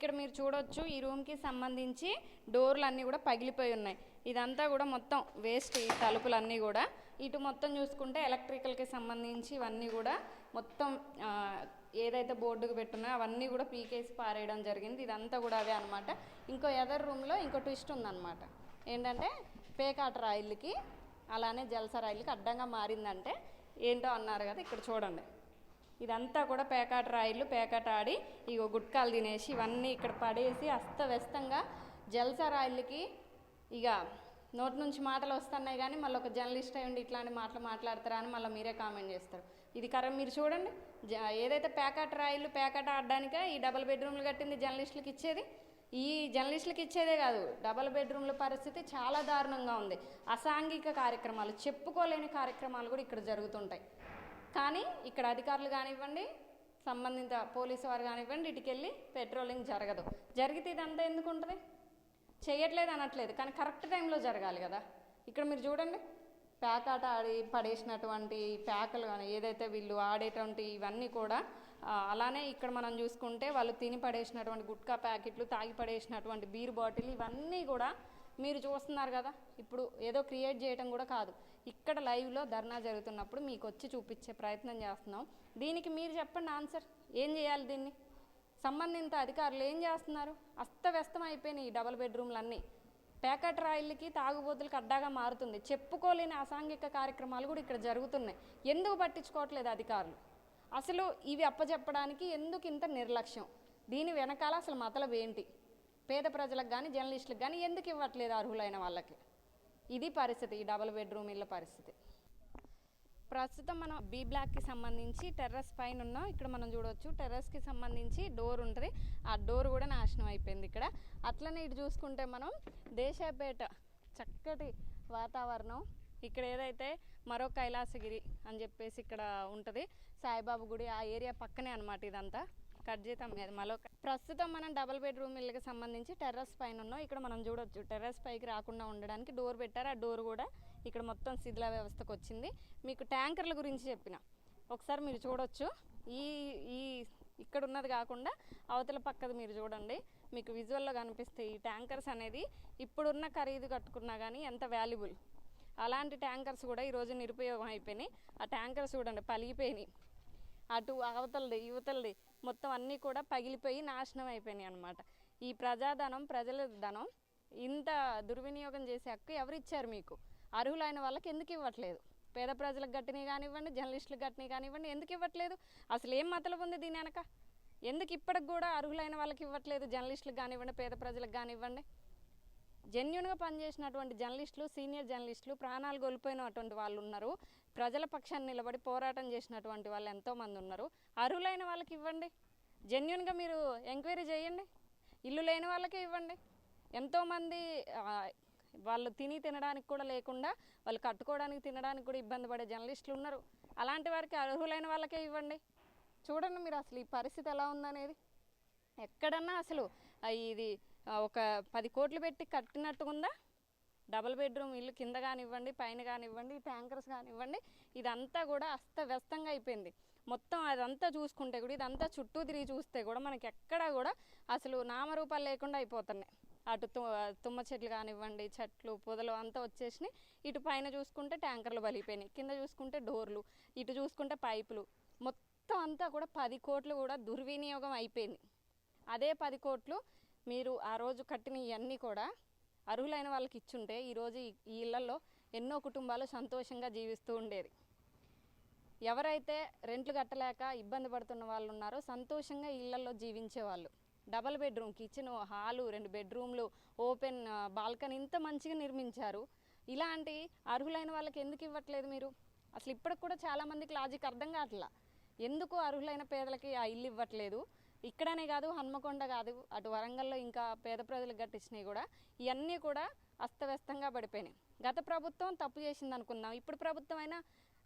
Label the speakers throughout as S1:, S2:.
S1: ఇక్కడ మీరు చూడొచ్చు ఈ రూమ్కి సంబంధించి డోర్లు అన్నీ కూడా పగిలిపోయి ఉన్నాయి. ఇదంతా కూడా మొత్తం వేస్ట్ ఈ తలుపులన్నీ కూడా. ఇటు మొత్తం చూసుకుంటే ఎలక్ట్రికల్కి సంబంధించి ఇవన్నీ కూడా మొత్తం ఏదైతే బోర్డుకు పెట్టున్నా అవన్నీ కూడా పీకేసి పారేయడం జరిగింది. ఇదంతా కూడా అవే అనమాట ఇంకో ఎదర్ రూమ్లో ఇంకో ట్విస్ట్ ఉందన్నమాట. ఏంటంటే పేకాట రాయిల్కి అలానే జలస రాయిల్కి అడ్డంగా మారిందంటే ఏంటో అన్నారు కదా ఇక్కడ చూడండి. ఇదంతా కూడా పేకాట రాయిలు పేకాట ఆడి ఇగో గుట్కాలు తినేసి ఇవన్నీ ఇక్కడ పడేసి అస్తవ్యస్తంగా జల్సా రాయిలకి ఇక నోటి నుంచి మాటలు వస్తున్నాయి కానీ మళ్ళీ ఒక జర్నలిస్ట్ అయి ఉండి ఇట్లాంటి మాటలు మాట్లాడతారా అని మళ్ళీ మీరే కామెంట్ చేస్తారు. ఇది కరెక్ట్ మీరు చూడండి. జ ఏదైతే పేకాట రాయిలు పేకాట ఆడడానికే ఈ డబల్ బెడ్రూమ్లు కట్టింది జర్నలిస్టులకు ఇచ్చేది? ఈ జర్నలిస్టులకు ఇచ్చేదే కాదు. డబల్ బెడ్రూమ్ల పరిస్థితి చాలా దారుణంగా ఉంది. అసాంఘిక కార్యక్రమాలు చెప్పుకోలేని కార్యక్రమాలు కూడా ఇక్కడ జరుగుతుంటాయి. కానీ ఇక్కడ అధికారులు కానివ్వండి సంబంధిత పోలీసు వారు కానివ్వండి ఇటుకెళ్ళి పెట్రోలింగ్ జరగదు. జరిగితే ఇదంతా ఎందుకు ఉంటుంది చేయట్లేదు అనట్లేదు కానీ కరెక్ట్ టైంలో జరగాలి కదా. ఇక్కడ మీరు చూడండి ప్యాకాట ఆడి పడేసినటువంటి ప్యాకలు కానీ ఏదైతే వీళ్ళు ఆడేటువంటి ఇవన్నీ కూడా అలానే ఇక్కడ మనం చూసుకుంటే వాళ్ళు తిని పడేసినటువంటి గుట్కా ప్యాకెట్లు తాగి పడేసినటువంటి బీర్ బాటిల్ ఇవన్నీ కూడా మీరు చూస్తున్నారు కదా ఇప్పుడు ఏదో క్రియేట్ చేయడం కూడా కాదు. ఇక్కడ లైవ్లో ధర్నా జరుగుతున్నప్పుడు మీకు వచ్చి చూపించే ప్రయత్నం చేస్తున్నాం. దీనికి మీరు చెప్పండి ఆన్సర్ ఏం చేయాలి దీన్ని? సంబంధిత అధికారులు ఏం చేస్తున్నారు? అస్తవ్యస్తం అయిపోయినాయి ఈ డబల్ బెడ్రూమ్లన్నీ ప్యాకెట్ రాయిల్కి తాగుబోతులకి అడ్డాగా మారుతుంది. చెప్పుకోలేని అసాంఘిక కార్యక్రమాలు కూడా ఇక్కడ జరుగుతున్నాయి. ఎందుకు పట్టించుకోవట్లేదు అధికారులు? అసలు ఇవి అప్పచెప్పడానికి ఎందుకు ఇంత నిర్లక్ష్యం? దీని వెనకాల అసలు మతలబ్ ఏంటి? పేద ప్రజలకు కానీ జర్నలిస్టులకు కానీ ఎందుకు ఇవ్వట్లేదు అర్హులైన వాళ్ళకి? ఇది పరిస్థితి ఈ డబల్ బెడ్రూమ్ ఇళ్ళ పరిస్థితి. ప్రస్తుతం మనం బీ బ్లాక్కి సంబంధించి టెర్రస్ పైన ఉన్నాం. ఇక్కడ మనం చూడవచ్చు టెర్రస్కి సంబంధించి డోర్ ఉంటుంది. ఆ డోర్ కూడా నాశనం అయిపోయింది ఇక్కడ. అట్లనే ఇటు చూసుకుంటే మనం దేశాపేట చక్కటి వాతావరణం. ఇక్కడ ఏదైతే మరో కైలాసగిరి అని చెప్పేసి ఇక్కడ ఉంటుంది. సాయిబాబు గుడి ఆ ఏరియా పక్కనే అనమాట ఇదంతా. కట్ చేద్దాం కదా. మళ్ళీ ప్రస్తుతం మనం డబుల్ బెడ్రూమ్ ఇళ్ళకి సంబంధించి టెర్రస్ పైన ఉన్నాం. ఇక్కడ మనం చూడొచ్చు. టెర్రస్ పైకి రాకుండా ఉండడానికి డోర్ పెట్టారు. ఆ డోర్ కూడా ఇక్కడ మొత్తం శిథిల వ్యవస్థకు వచ్చింది. మీకు ట్యాంకర్ల గురించి చెప్పిన. ఒకసారి మీరు చూడొచ్చు. ఈ ఈ ఇక్కడ ఉన్నది కాకుండా అవతల పక్కది మీరు చూడండి. మీకు విజువల్లో కనిపిస్తాయి ఈ ట్యాంకర్స్ అనేది ఇప్పుడున్న ఖరీదు కట్టుకున్నా కానీ ఎంత వాల్యుబుల్ అలాంటి ట్యాంకర్స్ కూడా ఈరోజు నిరుపయోగం అయిపోయినాయి. ఆ ట్యాంకర్స్ చూడండి పలిగిపోయినాయి. అటు అవతలది యువతలది మొత్తం అన్నీ కూడా పగిలిపోయి నాశనం అయిపోయినాయి అనమాట ఈ ప్రజాధనం ప్రజల ధనం ఇంత దుర్వినియోగం చేసే హక్కు ఎవరు ఇచ్చారు మీకు? అర్హులైన వాళ్ళకి ఎందుకు ఇవ్వట్లేదు? పేద ప్రజలకు గట్టిని కానివ్వండి జర్నలిస్టులకు గట్టిని కానివ్వండి ఎందుకు ఇవ్వట్లేదు? అసలు ఏం మతలబు ఉంది దీని వెనక? ఎందుకు ఇప్పటికి కూడా అర్హులైన వాళ్ళకి ఇవ్వట్లేదు? జర్నలిస్టులకు కానివ్వండి పేద ప్రజలకు కానివ్వండి. జెన్యున్గా పనిచేసినటువంటి జర్నలిస్టులు సీనియర్ జర్నలిస్టులు ప్రాణాలు కోల్పోయినటువంటి వాళ్ళు ఉన్నారు ప్రజల పక్షాన్ని నిలబడి పోరాటం చేసినటువంటి వాళ్ళు ఎంతోమంది ఉన్నారు. అర్హులైన వాళ్ళకి ఇవ్వండి. జెన్యున్గా మీరు ఎంక్వైరీ చేయండి. ఇల్లు లేని వాళ్ళకే ఇవ్వండి. ఎంతోమంది వాళ్ళు తిని తినడానికి కూడా లేకుండా వాళ్ళు కట్టుకోవడానికి తినడానికి కూడా ఇబ్బంది పడే జర్నలిస్టులు ఉన్నారు. అలాంటి వారికి అర్హులైన వాళ్ళకే ఇవ్వండి. చూడండి మీరు అసలు ఈ పరిస్థితి ఎలా ఉందనేది. ఎక్కడన్నా అసలు ఇది ఒక పది కోట్లు పెట్టి కట్టినట్టుగా ఉందా డబుల్ బెడ్రూమ్ ఇల్లు కింద కానివ్వండి పైన కానివ్వండి ట్యాంకర్స్ కానివ్వండి ఇదంతా కూడా అస్తవ్యస్తంగా అయిపోయింది. మొత్తం అదంతా చూసుకుంటే కూడా ఇదంతా చుట్టూ తిరిగి చూస్తే కూడా మనకి ఎక్కడా కూడా అసలు నామరూపాలు లేకుండా అయిపోతున్నాయి. అటు తు తుమ్మ చెట్లు కానివ్వండి చెట్లు పొదలు అంతా వచ్చేసినాయి. ఇటు పైన చూసుకుంటే ట్యాంకర్లు బలిపోయినాయి. కింద చూసుకుంటే డోర్లు ఇటు చూసుకుంటే పైపులు. మొత్తం అంతా కూడా పది కోట్లు కూడా దుర్వినియోగం అయిపోయింది. అదే పది కోట్లు మీరు ఆ రోజు కట్టిన ఇవన్నీ కూడా అర్హులైన వాళ్ళకి ఇచ్చుంటే ఈరోజు ఈ ఇళ్ళలో ఎన్నో కుటుంబాలు సంతోషంగా జీవిస్తూ ఉండేది. ఎవరైతే రెంట్లు కట్టలేక ఇబ్బంది పడుతున్న వాళ్ళు ఉన్నారో సంతోషంగా ఇళ్ళలో జీవించే వాళ్ళు డబల్ బెడ్రూమ్ కిచెన్ హాలు రెండు బెడ్రూమ్లు ఓపెన్ బాల్కనీ ఇంత మంచిగా నిర్మించారు. ఇలాంటి అర్హులైన వాళ్ళకి ఎందుకు ఇవ్వట్లేదు మీరు? అసలు ఇప్పటికి కూడా చాలామందికి లాజిక్ అర్థం కావట్లా. ఎందుకు అర్హులైన పేదలకి ఆ ఇల్లు ఇవ్వట్లేదు? ఇక్కడనే కాదు హన్మకొండ కాదు అటు వరంగల్లో ఇంకా పేద ప్రజలకు గట్టించినాయి కూడా ఇవన్నీ కూడా అస్తవ్యస్తంగా పడిపోయినాయి. గత ప్రభుత్వం తప్పు చేసింది అనుకుందాం. ఇప్పుడు ప్రభుత్వం అయినా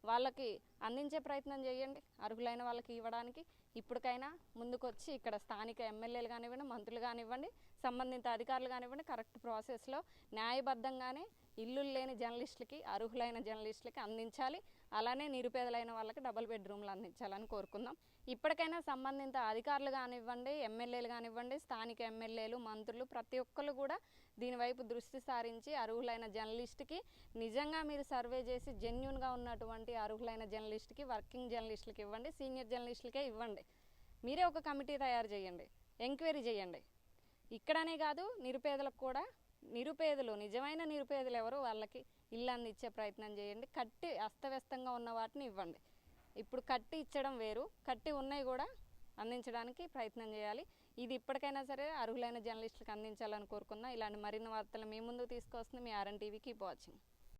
S1: వాళ్ళకి అందించే ప్రయత్నం చేయండి. అర్హులైన వాళ్ళకి ఇవ్వడానికి ఇప్పటికైనా ముందుకొచ్చి ఇక్కడ స్థానిక ఎమ్మెల్యేలు కానివ్వండి మంత్రులు కానివ్వండి సంబంధిత అధికారులు కానివ్వండి కరెక్ట్ ప్రాసెస్లో న్యాయబద్ధంగానే ఇల్లు లేని జర్నలిస్టులకి అర్హులైన జర్నలిస్టులకి అందించాలి. అలానే నిరుపేదలైన వాళ్ళకి డబుల్ బెడ్రూమ్లు అందించాలని కోరుకుందాం. ఇప్పటికైనా సంబంధిత అధికారులు కానివ్వండి ఎమ్మెల్యేలు కానివ్వండి స్థానిక ఎమ్మెల్యేలు మంత్రులు ప్రతి ఒక్కరు కూడా దీనివైపు దృష్టి సారించి అర్హులైన జర్నలిస్ట్కి నిజంగా మీరు సర్వే చేసి జెన్యున్గా ఉన్నటువంటి అర్హులైన జర్నలిస్ట్కి వర్కింగ్ జర్నలిస్టులకి ఇవ్వండి సీనియర్ జర్నలిస్టులకే ఇవ్వండి. మీరే ఒక కమిటీ తయారు చేయండి ఎంక్వైరీ చేయండి. ఇక్కడనే కాదు నిరుపేదలకు కూడా నిరుపేదలు నిజమైన నిరుపేదలు ఎవరు వాళ్ళకి ఇల్లు అందించే ప్రయత్నం చేయండి. కట్టి అస్తవ్యస్తంగా ఉన్న వాటిని ఇవ్వండి. ఇప్పుడు కట్టి ఇచ్చడం వేరు. కట్టి ఉన్నాయి కూడా అందించడానికి ప్రయత్నం చేయాలి. ఇది ఇప్పటికైనా సరే అర్హులైన జర్నలిస్టులకు అందించాలని కోరుకున్నా. ఇలాంటి మరిన్ని వార్తలు మీ ముందు తీసుకొస్తుంది మీ ఆర్ఎన్ టీవీ కీప్ వాచింగ్.